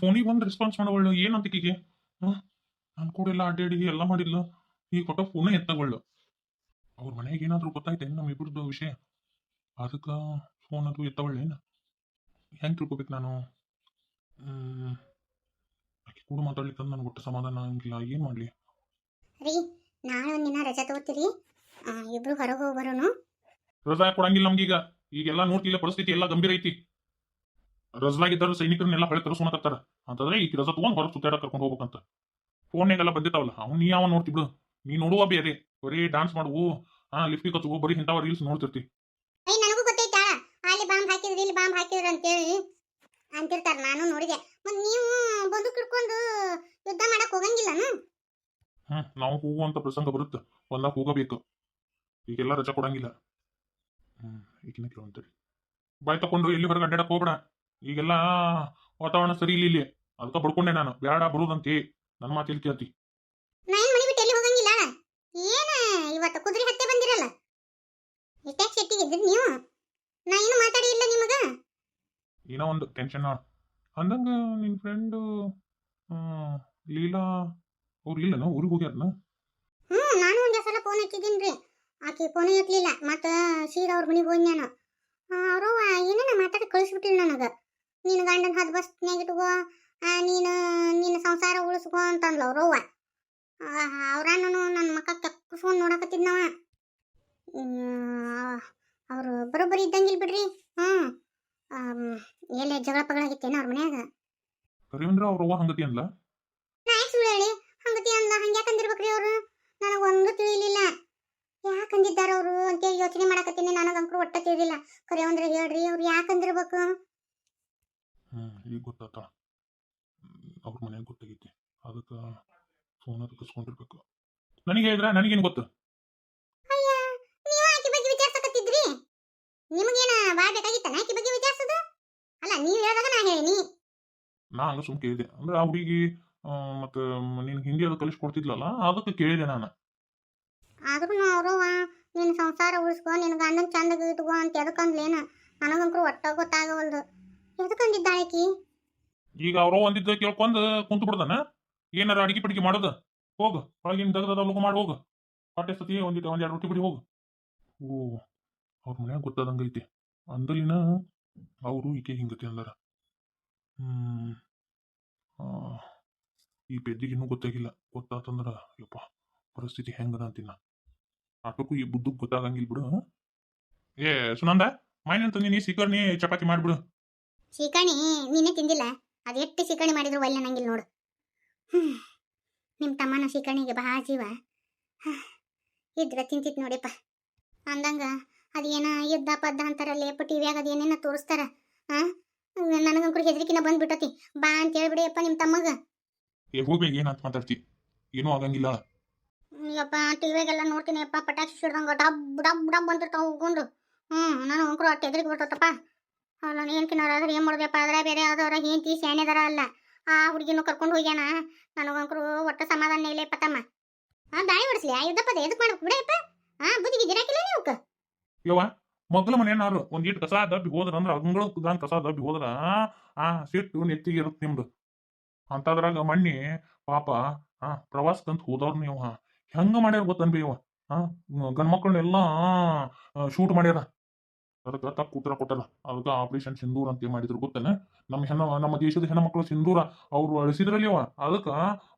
ಫೋನಿಗೆ ಒಂದು ರೆಸ್ಪಾನ್ಸ್ ಮಾಡವಳ್ಳು ಏನಂತ ಈಕಿಗೆ ಹಾಂ ನಾನು ಕೂಡ ಎಲ್ಲ ಅಡ್ಡಾಡಿ ಎಲ್ಲ ಮಾಡಿದ್ಲು. ಈಗ ಕೊಟ್ಟ ಫೋನೇ ಎತ್ತಗೊಳ್ಳು. ಅವ್ರ ಮನೆಗೆ ಏನಾದರೂ ಗೊತ್ತಾಯ್ತು ನಮ್ಮ ಇಬ್ಬರದ್ದು ವಿಷಯ? ಅದಕ್ಕೆ ಫೋನ್ ಅದು ಎತ್ತವಳ್ಳೇನು ಹೆಂಗೆ ತಿಳ್ಕೊಬೇಕು ನಾನು? ಆಕೆ ಕೂಡ ಮಾತಾಡ್ಲಿಕ್ಕೆ ನನಗೆ ಒಟ್ಟು ಸಮಾಧಾನ ಆಗಿಲ್ಲ. ಏನು ಮಾಡಲಿ? ರೀ ನಾಳೆ ಒಂದಿನ ರಜಾ ತಗೋತೀರಿ? ಇಬ್ರು ಹೊರಗೆ ಹೋಗಿ ಬರೋನು? ರಜಾ ಕೊಡಂಗಿಲ್ಲ ನಮ್ಗೀಗ. ಈಗೆಲ್ಲ ನೋಡ್ತಿಲ್ಲ ಪರಿಸ್ಥಿತಿ ಎಲ್ಲ ಗಂಭೀರ ಐತಿ. ರಜಲಾಗಿದ್ದರು ಸೈನಿಕರನ್ನೆಲ್ಲ ಹೊಳೆ ಕರೆಸ್ಕೊಳಕತ್ತಾರ ಅಂತಂದ್ರೆ ಈ ರಜಾ ತಗೊಂಡ್ ಹೊರಗೆ ಸುತ್ತಾಡ ಕರ್ಕೊಂಡು ಹೋಗ್ಬೇಕಂತ. ಫೋನ್ಯಾಗೆಲ್ಲ ಬಂದಿರ್ತಾವಲ್ಲ ಅವ್ನು ನೀ ಯಾವ ನೋಡ್ತಿ ಬಿಡು. ನೀ ನೋಡುವ ಬೇರೆ. ಬರೀ ಡಾನ್ಸ್ ಮಾಡುವು ಹಾ ಲಿಫ್ಟಿ ಕತ್ತು ಬರೀ ಇಂಥವ ರೀಲ್ಸ್ ನೋಡ್ತಿರ್ತಿ. ನನಗೂ ಗೊತ್ತೈತಾ ಅಲ್ಲಿ ಬಾಂಬ್ ಹಾಕಿದ್ರಿ ಇಲ್ಲಿ ಬಾಂಬ್ ಅಂತ ಅಂತೇಳಿ ಅಂತಿರ್ತಾರ ನಾನು ನೋಡಿದೆ. ಮತ್ ನೀವು ಬಂದು ಕಿಡ್ಕೊಂಡು ಯುದ್ಧ ಮಾಡಕ್ ಹೋಗಂಗಿಲ್ಲ ಹ್ಮ್? ನಾವು ಹೋಗುವಂತ ಪ್ರಸಂಗ ಬರುತ್ತೆ. ಹೊಲ್ದಾಗ ಹೋಗಬೇಕು. ಈಗೆಲ್ಲ ರಜಾ ಕೊಡಂಗಿಲ್ಲ. ಹ್ಮ್ ಈಗಿನ ಕೇಳಂತೇಳಿ ಬಾಯ್ ತಕೊಂಡು ಎಲ್ಲಿ ಹೊರಗೆ ಅಡ್ಡಾಡಕ್ ಹೋಗ್ಬೇಡ. ಈಗೆಲ್ಲ ವಾತಾವರಣ ಸರಿ ಇಲ್ಲ ಇಲ್ಲಿ. ಅದಕ್ಕೆ ಬಡ್ಕೊಂಡೆ ನಾನು. ಬೇಡ ಬರುದಂತೆ. ನನ್ನ ಮಾತು ಎಲ್ಲಿ ಕೇಳ್ತಿ ನಾ ಏನು ಮನಿ ಬಿಟ್ಟು ಎಲ್ಲಿ ಹೋಗಂಗಿಲ್ಲ ಏನ ಇವತ್ತು ಕುದುರೆ ಹತ್ತೆ ಬಂದಿರಲ್ಲ? ಇಟ್ಯಾಕ್ ಶೆಟ್ಟಿಗೆ ಇದ್ರಿ ನೀವು? ನಾ ಏನು ಮಾತಾಡಿ ಇಲ್ಲ ನಿಮಗ. ಏನೋ ಒಂದು ಟೆನ್ಷನ್ ಅಂದಂಗ ನಿನ್ ಫ್ರೆಂಡ್ ಲೀಲಾ ಅವ್ರು ಇಲ್ಲನ ಊರಿಗೆ ಹೋಗ್ಯಾರನ? ಹ್ಮ್ ನಾನು ಒಂದ್ ಸಲ ಫೋನ್ ಹಚ್ಚಿದ್ದೀನಿ ಆಕೆ ಫೋನ್ ಎತ್ತಲಿಲ್ಲ ಮತ್ತ ಸೀದಾ ಅವ್ರ ಮನೆಗೆ ಹೋಗಿ ನಾನು ಅವರು ಏನೇನ ಮಾತಾಡಿ ಕಳಿಸ್ಬಿಟ್ಟಿಲ್ಲ ನನಗ. ನಿನ್ನ ಗಂಡನ ಹದ್ ಆ, ನೀನು ನಿನ್ನ ಸಂಸಾರ ಉಳಿಸ್ಕೋ ಅವರು ಅವ್ರವ್ವ ಅವ್ರನ್ನೂ ನನ್ನ ಮಕ್ಕ ಕೆಕ್ಕಸ್ಕೊಂಡು ನೋಡಕತ್ತಿದ್ನವ. ಅವರು ಬರೋಬ್ಬರಿ ಇದ್ದಂಗಿಲ್ ಬಿಡ್ರಿ ಆಮ್, ಎಲ್ಲಿ ಜಗಳ ಪಗಳ ಆಗಿತ್ತೇನ ಅವ್ರ ಮನ್ಯಾಗ. ಅವ್ರವ್ವ ಹಂಗತಿ ಅನ್ಲ ನಾ ಯಾಕೆ ಸುಳ್ಳು ಹೇಳಿ? ಹಂಗತಿ ಅಂದ ಹಂಗ್ಯಾಕಂದಿರ್ಬೇಕ್ರಿ ಅವರು? ನನಗೆ ಒಂದು ತಿಳಿಲಿಲ್ಲ. ಅಂದಿದ್ದಾರೆ ಅವರು ಅಂತೇಳಿ ಯೋಚನೆ ಮಾಡಕತ್ತೀನಿ ನನಗಂಕರು ಒಟ್ಟ ತಿಳಿದಿಲ್ಲ. ಕರೆ ಅಂದ್ರೆ ಹೇಳ್ರಿ ಅವ್ರು ಯಾಕಂದಿರ್ಬೇಕು ಈಗ ಗೊತ್ತಾತ. ಅವ್ರ ಮನೆಯಾಗ ಗೊತ್ತಾಗೈತಿ. ಅದಕ್ಕೆ ಫೋನ್ ಅದು ಕಸ್ಕೊಂಡಿರ್ಬೇಕು. ನನಗೆ ಹೇಳಿದ್ರ ನನಗೇನು ಗೊತ್ತು? ನಿಮಗೇನ ಬಾಯ್ ಬೇಕಾಗಿತ್ತನ ಆಕಿ ಬಗ್ಗೆ ವಿಚಾರಿಸೋದು? ಅಲ್ಲ ನೀವು ಹೇಳಿದಾಗ ನಾ ಹೇಳಿನಿ. ನಾ ಹಂಗ ಸುಮ್ ಕೇಳಿದೆ. ಅಂದ್ರೆ ಆ ಹುಡುಗಿ ಮತ್ತೆ ನಿನ್ ಹಿಂದಿ ಅದು ಕಲಿಸ್ಕೊಡ್ತಿದ್ಲಲ್ಲ ಅದಕ್ಕೆ ಕೇಳಿದೆ ನಾನು. ಆದ್ರೂ ಅವರು ನಿನ್ನ ಸಂಸಾರ ಉಳಿಸ್ಕೊ ನಿನ್ನ ಗಂಡನ ಚಂದಗೆ ಇಟ್ಕೋ ಅಂತ ಎದಕ್ಕಂದ್ಲೇನ ನನಗಂತೂ ಒಟ್ಟ ಗೊತ್ತಾಗವಲ್ದು. ಈಗ ಅವ್ರ ಒಂದಿದ್ದ ಕೇಳ್ಕೊಂಡು ಕುಂತು ಬಿಡ್ದಾನ? ಏನಾರ ಅಡಿಗೆ ಪಡಿಗೆ ಮಾಡೋದು? ಹೋಗು ಒಳಗಿನ ದಗದ ಲಗು ಮಾಡಿ, ಹೋಗ. ಹೊಟ್ಟೆ ಸತಿ ಒಂದ್ ಎರಡು ರೊಟ್ಟಿ ಬಿಡಿ, ಹೋಗು. ಓ, ಅವ್ರ ಮನ್ಯಾಗ ಗೊತ್ತಾದಂಗ ಐತಿ. ಅಂದಲಿನ ಅವರು ಈಕೆ ಹಿಂಗತಿ ಅಂದಾರ. ಹ್ಮ್ ಈ ಪೆದ್ದಿಗೆ ಇನ್ನೂ ಗೊತ್ತಾಗಿಲ್ಲ. ಗೊತ್ತಾತಂದ್ರ, ಯಪ್ಪ, ಪರಿಸ್ಥಿತಿ ಹೆಂಗದ ಅಂತಿನ ಆಟಕ್ಕೂ ಈ ಬುದ್ಧಕ್ ಗೊತ್ತಾಗಂಗಿಲ್ಲ ಬಿಡು ಏ, ಸುನಂದ ನೀ ತಂದಿನಿ ಸಿಕ್ಕರ್ನಿ ಚಪಾತಿ ಮಾಡ್ಬಿಡು. ಶೀಕಣಿ ನೀನೇ ತಿಂದಿಲ್ಲ? ಅದು ಎಷ್ಟು ಶಿಕಣಿ ಮಾಡಿದ್ರು ಒಲ್ಲೆ ನಂಗಿಲ್ಲ ನೋಡು. ನಿಮ್ಮ ತಮ್ಮನ ಶಿಕಣಿಗೆ ಬಹಳ ಜೀವ. ಇದ್ರ ತಿಂತಿತ್ ನೋಡಿಪ್ಪ. ಅಂದಂಗ ಅದೇನ ಯುದ್ಧ ಪದ್ದ ಅಂತಾರಲ್ಲ ಎಪ್ಪ ಟಿವಿಯಾಗ ಅದೇನೇನ ತೋರಿಸ್ತಾರ? ಹಾಂ ನನಗಂಕರು ಹೆದರಿಕಿನ ಬಂದ್ಬಿಟ್ಟತಿ. ಬಾ ಅಂತ ಹೇಳ್ಬಿಡಿಯಪ್ಪ ನಿಮ್ಮ ತಮ್ಮಗ. ಏ ಹೋಗ್ಬೇಕು ಏನಂತ ಮಾತಾಡ್ತಿ? ಏನೂ ಆಗಂಗಿಲ್ಲ. ಯಪ್ಪ ಟಿವಿಯಾಗೆಲ್ಲ ನೋಡ್ತೀನಿ ಅಪ್ಪ ಪಟಾಕ್ಷಿ ಸಿಡ್ದಂಗ ಡಬ್ ಡಬ್ ಡಬ್ ಅಂತಿರ್ತಾವ ಹೋಗ್ಕೊಂಡು ಹ್ಞೂ ನಾನು ಅಂಕರು ಅಟ್ಟು ಹೆದರಿಗೆ ಅಲ್ಲ ಏನ್ಕಿನಾರ ಆದ್ರೆ ಏನು ಮಾಡೋದಪ್ಪ ಆದ್ರೆ ಬೇರೆ ಯಾವ್ದಾರ ಹೆಂಡತಿ ಸ್ಯಾನೆದಾರ ಅಲ್ಲ. ಆ ಹುಡುಗಿನೂ ಕರ್ಕೊಂಡು ಹೋಗ್ಯಾನ. ನನಗಂಕರು ಒಟ್ಟ ಸಮಾಧಾನ ಇಲ್ಲ ಪತಮ್ಮ. ಆ ದಾಳಿ ಹೊಡಿಸ್ಲಿ. ಆ ಯುದ್ಧ ಪದ ಎದಕ್ ಮಾಡ್ಬೇಕು? ಬಿಡಪ್ಪ ಆ ಬುದ್ಧಿಗೆ ಗಿರಾಕಿಲ್ಲ ನೀವು ಯವ್ವ ಮನೆ ಮನೆಯನ್ನಾರು ಒಂದ್ ಈಟ್ ಕಸ ದಬ್ಬಿ ಹೋದ್ರ ಅಂದ್ರೆ ಅಂಗಳ ಕಸ ದಬ್ಬಿ ಹೋದ್ರ, ಆ, ಸಿಟ್ಟು ನೆತ್ತಿಗೆ ಇರುತ್ತೆ ನಿಮ್ದು. ಅಂತದ್ರಾಗ ಮಣ್ಣಿ, ಪಾಪ, ಆ ಪ್ರವಾಸಕ್ಕಂತ ಹೋದವ್ರು ನೀವು ಹೆಂಗ ಮಾಡ್ಯಾರ ಗೊತ್ತನ್ಬಿ ಇವ ಹಾ ಗಂಡ್ ಮಕ್ಕಳನ್ನೆಲ್ಲ ಶೂಟ್ ಮಾಡ್ಯಾರ. ಅದಕ್ಕೆ ತಪ್ಪು ಉತ್ತರ ಕೊಟ್ಟಲ್ಲ. ಅದಕ್ಕೆ ಆಪರೇಷನ್ ಸಿಂಧೂರ್ ಅಂತ ಮಾಡಿದ್ರು ಗೊತ್ತೇನ? ನಮ್ಮ ಹೆಣ್ಣ, ನಮ್ಮ ದೇಶದ ಹೆಣ್ಮಕ್ಳು ಸಿಂಧೂರ, ಅವ್ರು ಅಳಿಸಿದ್ರಲ್ಲಿ ಅವ. ಅದಕ್ಕ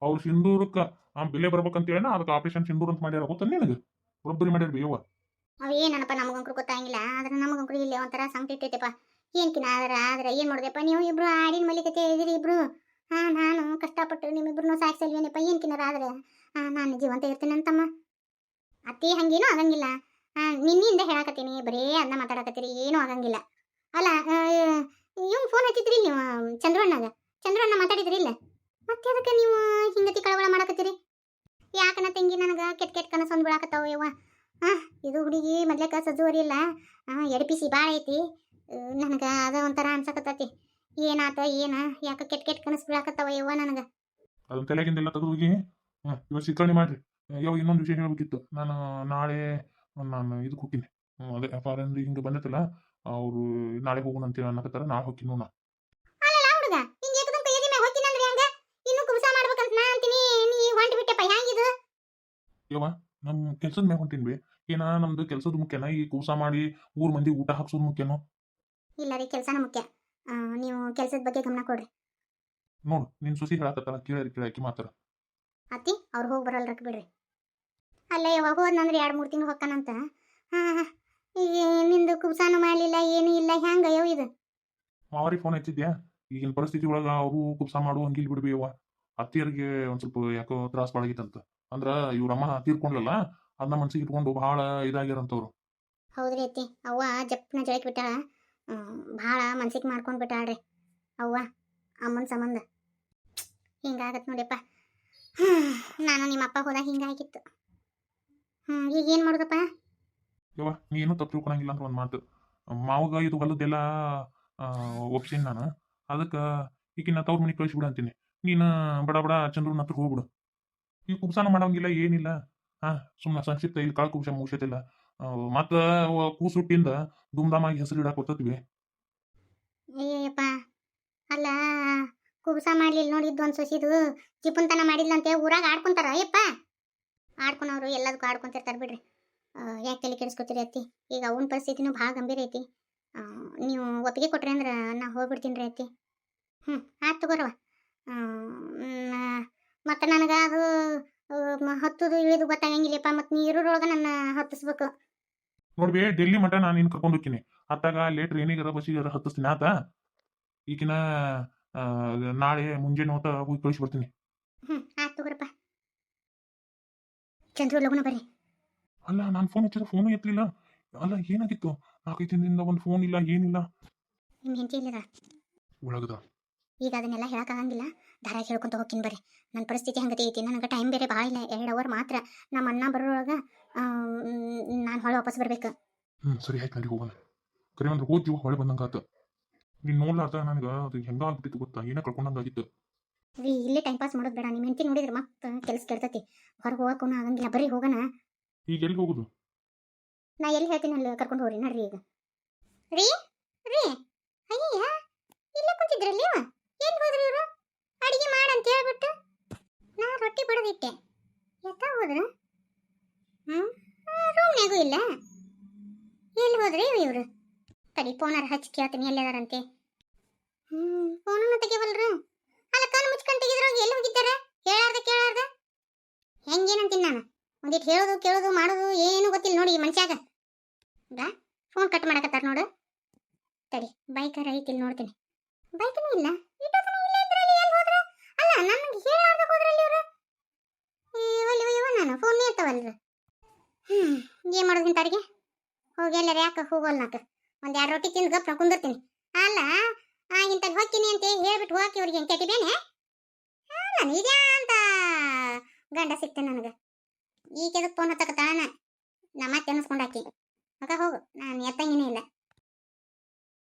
ಅವ್ರು ಸಿಂಧೂರಕ್ಕ ಆ ಬೆಲೆ ಬರ್ಬೇಕಂತೇಳಿ ಅದಕ್ಕೆ ಆಪರೇಷನ್ ಸಿಂಧೂರ್ ಅಂತ ಮಾಡ್ಯಾರ ಗೊತ್ತ ನಿನಗೆ? ಬರೋಬ್ಬರಿ ಮಾಡ್ಯಾರ ಬೇವ ಏನಪ್ಪ ನಮಗಂಕರು ಗೊತ್ತಾಗಿಲ್ಲ? ಆದ್ರೆ ನಮಗಂಕರು ಇಲ್ಲಿ ಒಂಥರ ಸಂಕಟ ಇರ್ತೈತೆಪ್ಪ ಏನ್ಕಿನ ಆದ್ರ ಆದ್ರೆ ಏನ್ ಮಾಡಿದೆಪ್ಪ? ನೀವು ಇಬ್ರು ಆಡಿನ ಮಲಿಕತೆ ಇದ್ದೀರಿ ಇಬ್ರು. ಹಾ, ನಾನು ಕಷ್ಟಪಟ್ಟು ನಿಮ್ಮಿಬ್ರು ಸಾಕ್ಸಲ್ವೇನಪ್ಪ? ಏನ್ಕಿನಾರ ಆದ್ರೆ? ನಾನು ಜೀವಂತ ಇರ್ತೇನೆ ಅಂತಮ್ಮ ಅತ್ತಿ ಹಂಗೇನು ಆಗಂಗಿಲ್ಲ. ನಿನ್ನಿಂದ ಹೇಳಕತ್ತೀನಿ, ಬರೇ ಅನ್ನ ಮಾತಾಡಕತ್ತೀರಿ, ಏನೂ ಆಗಂಗಿಲ್ಲ. ಅಲ್ಲ ಇವ್ನು ಫೋನ್ ಹಚ್ಚಿದ್ರಿ ನೀವು, ಚಂದ್ರಣ್ಣಗ? ಚಂದ್ರಣ್ಣ ಮಾತಾಡಿದ್ರಿ ಇಲ್ಲ? ಮತ್ತೆ ಅದಕ್ಕೆ ನೀವು ಹಿಂಗತಿ ಕಳವಳ ಮಾಡಕತ್ತೀರಿ? ಯಾಕನ ತಂಗಿ ನನಗೆ ಕೆಟ್ಟ ಕೆಟ್ಟ ಕನಸು ಒಂದು ಬೀಳಾಕತ್ತಾವ ಯವ್ವ? ಹಾ ಇದು ಹುಡುಗಿ ಮೊದ್ಲೇಕ ಸಜುವರಿ ಇಲ್ಲ. ಎಡಪಿಸಿ ಭಾಳ ಐತಿ. ನನಗೆ ಅದ ಒಂಥರ ಅನ್ಸಕತ್ತೈತಿ. ಏನಾತ, ಏನ, ಯಾಕ ಕೆಟ್ಟ ಕೆಟ್ಟ ಕನಸು ಬೀಳಾಕತ್ತಾವ ಯವ್ವ ನನಗೆ? ಅದನ್ನ ತಲೆಗಿಂದೆಲ್ಲ ತೆಗೆದು ಹೋಗಿ ಹ್ಮ್ ಚಿತ್ರಣೆ ಮಾಡ್ರಿ. ಯಾವ ಇನ್ನೊಂದು ವಿಷಯ ಹೇಳಬೇಕಿತ್ತು. ನಾನು ನಾಳೆ ನಾನು ಇದಕ್ಕೆ ಹೋಗ್ತೀನಿ. ಅದೇ ಫಾರಿನ್ ಹಿಂಗೆ ಬಂದತ್ತಲ್ಲ ಅವರು ನಾಳೆ ಹೋಗೋಣ ಅಂತೇಳಿ ಅನ್ನಕತ್ತಾರ ನಾಳೆ ಹೋಗ್ತೀನಿ ನೋಡ ಯವ್ವ ನಮ್ಮ ಕೆಲ್ಸದ ಮ್ಯಾಗ ಹೊಂಟಿನ್ ಬಿ. ಏನ ನಮ್ದು ಕೆಲ್ಸದ ಮುಖ್ಯನ ಈ ಕೂಸ ಮಾಡಿ ಊರ್ ಮಂದಿ ಊಟ ಹಾಕ್ಸೋದು ಮುಖ್ಯನೋ? ಇಲ್ಲ ರೀ ಕೆಲಸನ ಮುಖ್ಯ. ನೀವು ಕೆಲಸದ ಬಗ್ಗೆ ಗಮನ ಕೊಡ್ರಿ. ನೋಡು ನಿನ್ ಸುಸಿ ಹೇಳಕತ್ತಾಳ ಕೇಳಿ ಕೇಳಿ ಆಕಿ ಮಾತ್ರ ಅತ್ತಿ ಅವ್ರು ಹೋಗಿ ಬರಲ್ರಕ್ ಬಿಡ್ರಿ. ಅಲ್ಲ ಯಾವಾಗ ಹೋದ್ನಂದ್ರೆ ಎರಡು ಮೂರು ತಿಂಗಳು ಹೊಕ್ಕನಂತ. ಹಾಂ ಈಗ ನಿಂದು ಕುಬ್ಸಾನು ಮಾಡಲಿಲ್ಲ ಏನೂ ಇಲ್ಲ ಹೆಂಗ ಅಯ್ಯೋ ಇದು? ಮಾವರಿ ಫೋನ್ ಹಚ್ಚಿದ್ಯಾ? ಈಗಿನ ಪರಿಸ್ಥಿತಿ ಒಳಗ ಅವರು ಕುಬ್ಸ ಮಾಡು ಹಂಗಿಲ್ ಬಿಡ್ಬಿ ಅವ್ವ ಅತ್ತಿಯರಿಗೆ ಒಂದ್ ಸ್ವಲ್ಪ ಯಾಕೋ ತ್ರಾಸ ಬಾಳಾಗಿತ್ತಂತ. ಅಂದ್ರ ಇವ್ರಮ್ಮ ತೀರ್ಕೊಂಡ್ಲಲ್ಲ ಅದನ್ನ ಮನ್ಸಿಗೆ ಇಟ್ಕೊಂಡು ಬಹಳ ಇದಾಗಿರಂತವ್ರು ಹೌದ್ರಿ ಅತ್ತಿ. ಅವ್ವ ಜಪ್ನ ಜಳಕ್ ಬಿಟ್ಟಾಳ. ಭಾಳ ಮನ್ಸಿಗೆ ಮಾಡ್ಕೊಂಡು ಬಿಟ್ಟಾಳ್ರಿ. ಅವ್ವ ಅಮ್ಮನ ಸಂಬಂಧ. ಹಿಂಗಾಗತ್ ನೋಡಿಪ್ಪ ಹ್ಮ್, ನಾನು ನಿಮ್ಮಪ್ಪ ಹೋದಾಗ ಹಿಂಗಾಗಿತ್ತು. ಈಗ ಏನು ಮಾಡೋದಪ್ಪ? ಯವ್ವ ನೀನು ತಪ್ಪು ತಿಳ್ಕೊಳಂಗಿಲ್ಲ ಅಂತ ಒಂದ್ ಮಾತು. ಮಾವಗ ಇದು ಹೊಲದ್ದೆಲ್ಲ ಒಪ್ಸಿನ್ ನಾನು. ಅದಕ್ಕ ಈಗಿನ ತವ್ರ ಮನೆ ಬಿಡ ಅಂತೀನಿ. ನೀನು ಬಡ ಬಡ ಚಂದ್ರನ ಹತ್ರ ಹೋಗ್ಬಿಡು. ಈ ಕುಬ್ಸಾನ ಮಾಡಂಗಿಲ್ಲ ಏನಿಲ್ಲ. ಹಾ ಸುಮ್ಮನೆ ಸಂಕ್ಷಿಪ್ತ ಇಲ್ಲಿ ಕಾಳು ಕುಬ್ಸ ಮುಗಿಸೈತಿಲ್ಲ. ಮತ್ತ ಕೂಸುಟ್ಟಿಂದ ದುಮ್ದಾಮಾಗಿ ಹೆಸರು ಇಡಾಕ್ ಗೊತ್ತತ್ವಿ ಅಯ್ಯಪ್ಪ ಅಲ್ಲ ಕುಬ್ಸ ಮಾಡ್ಲಿಲ್ಲ ನೋಡಿದ್ದು ಒಂದು ಸೊಸಿದು ಚಿಪ್ಪುನ್ತನ ಮಾಡಿದ್ಲಂತೆ ಊರಾಗ ಆಡ್ಕೊಂತಾರ ಅಯ್ಯಪ್ಪ. ಆಡ್ಕೊನವ್ರು ಎಲ್ಲದಕ್ಕೂ ಆಡ್ಕೊಂತಿರ್ತಾರೆ ಬಿಡ್ರಿ. ಯಾಕೆ ತಲೆ ಕೆಡಿಸ್ಕೊತೀರಿ ಅತ್ತಿ? ಈಗ ಅವನ ಪರಿಸ್ಥಿತಿನೂ ಭಾಳ ಗಂಭೀರ ಐತಿ. ನೀವು ಒಪ್ಪಿಗೆ ಕೊಟ್ರಿ ಅಂದ್ರೆ ನಾ ಹೋಗ್ಬಿಡ್ತೀನಿ ರೀ ಅತ್ತಿ. ಹ್ಞೂ ಆಯ್ತು ತಗೋರವ ಮತ್ತು ನನಗೆ ಅದು ಹತ್ತುದು ಇಳಿದು ಗೊತ್ತಾಗಂಗಿಲ್ಲಪ್ಪ ಮತ್ತು ನೀ ಇರೋರೊಳಗೆ ನನ್ನ ಹತ್ತಿಸ್ಬೇಕು. ನೋಡ್ಬಿ ಡೆಲ್ಲಿ ಮಠ ನಾನು ನಿನ್ ಕರ್ಕೊಂಡು ಹೋಗ್ತೀನಿ. ಅತ್ತಾಗ ಲೇಟ್ ಟ್ರೈನಿಗಾರ ಬಸ್ಸಿಗಾರ ಹತ್ತಿಸ್ತೀನಿ ಆತ ಈಗಿನ ನಾಳೆ ಮುಂಜಾನೆ ಹೋಗಿ ಕಳಿಸಿ ಬರ್ತೀನಿ. ಹ್ಞೂ ಚಂದ್ರು ಲಗುನ ಬರ್ರಿ. ಅಲ್ಲ ನಾನು ಫೋನ್ ಹಚ್ಚಿದ್ರೆ ಫೋನು ಎತ್ತಲಿಲ್ಲ. ಅಲ್ಲ ಏನಾಗಿತ್ತು? ನಾಲ್ಕೈದು ದಿನದಿಂದ ಒಂದು ಫೋನ್ ಇಲ್ಲ ಏನಿಲ್ಲ. ನಿಮ್ಮ ಹೆಂಡತಿ ಇಲ್ಲದ ಒಳಗದ. ಈಗ ಅದನ್ನೆಲ್ಲ ಹೇಳಕ್ಕಾಗಂಗಿಲ್ಲ. ದಾರ ಹೇಳ್ಕೊಂತ ಹೋಗ್ತೀನಿ ಬರ್ರಿ ನನ್ನ ಪರಿಸ್ಥಿತಿ ಹಂಗತಿ ಐತಿ ನನಗೆ ಟೈಮ್ ಬೇರೆ ಭಾಳ ಇಲ್ಲ ಎರಡು ಅವರ್ ಮಾತ್ರ. ನಮ್ಮ ಅಣ್ಣ ಬರೋವಾಗ ನಾನು ಹೊಳೆ ವಾಪಸ್ ಬರ್ಬೇಕು. ಹ್ಞೂ ಸರಿ ಆಯ್ತು ನಡಿ ಹೋಗೋಣ. ಕರೆ ಅಂದ್ರೆ ಹೋದ್ ಜೀವ ಹೊಳೆ ಬಂದಂಗಾತ. ನೀನು ನೋಡ್ಲಾರ್ದ ನನಗೆ ಅದು ಹೆಂಗ ಆಗ್ಬಿಟ್ಟಿತ್ತು ಗೊತ್ತಾ? ಏನೋ ಕಳ್ಕೊಂಡಂಗಾಗಿತ್ತು? ರೀ ಇಲ್ಲೇ ಟೈಮ್ ಪಾಸ್ ಮಾಡೋದು ಬೇಡ. ನಿಮ್ಮ ಹೆಂಡತಿ ನೋಡಿದ್ರೆ ಮತ್ತೆ ಕೆಲಸ ಕೆಡ್ತತಿ. ಹೊರಗೆ ಹೋಗಕ್ಕೂ ಆಗಂಗಿಲ್ಲ. ಬರ್ರಿ ಹೋಗೋಣ. ಈಗ ಎಲ್ಲಿ ಹೋಗುದು? ನಾ ಎಲ್ಲಿ ಹೇಳ್ತೀನಿ ಅಲ್ಲಿ ಕರ್ಕೊಂಡು ಹೋಗ್ರಿ. ನಡ್ರಿ ಈಗ. ರೀ ರೀ. ಅಯ್ಯ ಇಲ್ಲೇ ಕುಂತಿದ್ರಲ್ಲಿ ಎಲ್ಲಿ ಹೋದ್ರಿ ಇವರು? ಅಡಿಗೆ ಮಾಡಂತ ಹೇಳ್ಬಿಟ್ಟು. ನಾ ರೊಟ್ಟಿ ಬಡದಿಟ್ಟೆ. ಎತ್ತ ಹೋದ್ರೆ? ಹ್ಞೂ ರೂಮ್ನಾಗೂ ಇಲ್ಲ. ಎಲ್ಲಿ ಹೋದ್ರಿ ಇವರು? ತಡಿ ಫೋನಾರ ಹಚ್ಚಿ ಕೇಳ್ತೀನಿ. ಎಲ್ಲಿದಾರಂತೆ ಹ್ಞೂ ಫೋನನ್ನು ತೆಗಿವಲ್ರು ಅಲ್ಲ ಕಣ್ಣು ಮುಚ್ಕೊಂಡು ತೆಗಿದ್ರೋಗಿ ಎಲ್ಲಿ ಹೋಗಿದ್ದಾರೆ ಹೇಳಾರ್ದ ಕೇಳಾರ್ದ? ಹೆಂಗೇನಂತೀನಿ ನಾನು? ಒಂದಿಟ್ಟು ಹೇಳೋದು, ಕೇಳೋದು, ಮಾಡೋದು, ಏನು ಗೊತ್ತಿಲ್ಲ ನೋಡಿ ಮನುಷ್ಯಾಗ. ಈಗ ಫೋನ್ ಕಟ್ ಮಾಡಕತ್ತಾರ ನೋಡು. ತಡಿ ಬೈಕ ಐತಿಲ್ ನೋಡ್ತೀನಿ. ಬೈಕನೇ ಇಲ್ಲ. ಅಲ್ಲ, ನನಗೆ ಹೇಳಾರ್ದ ಹೋದ್ರಲ್ಲಿ ಇವರು? ಒಲ್ಲಿ ಒಯ್ಯವ ನಾನು ಫೋನ್ ಇರ್ತಾವಲ್ರಿ ಹ್ಞೂ ಏನು ಮಾಡೋದು ಇಂಥವ್ರಿಗೆ? ಹೋಗಿ ಎಲ್ಲಾರ ಯಾಕೆ ಹೋಗೋಲ್ನಾಕ? ಒಂದು ಎರಡು ರೊಟ್ಟಿ ತಿಂದು ಗಪ್ಪ ಕುಂದಿರ್ತೀನಿ.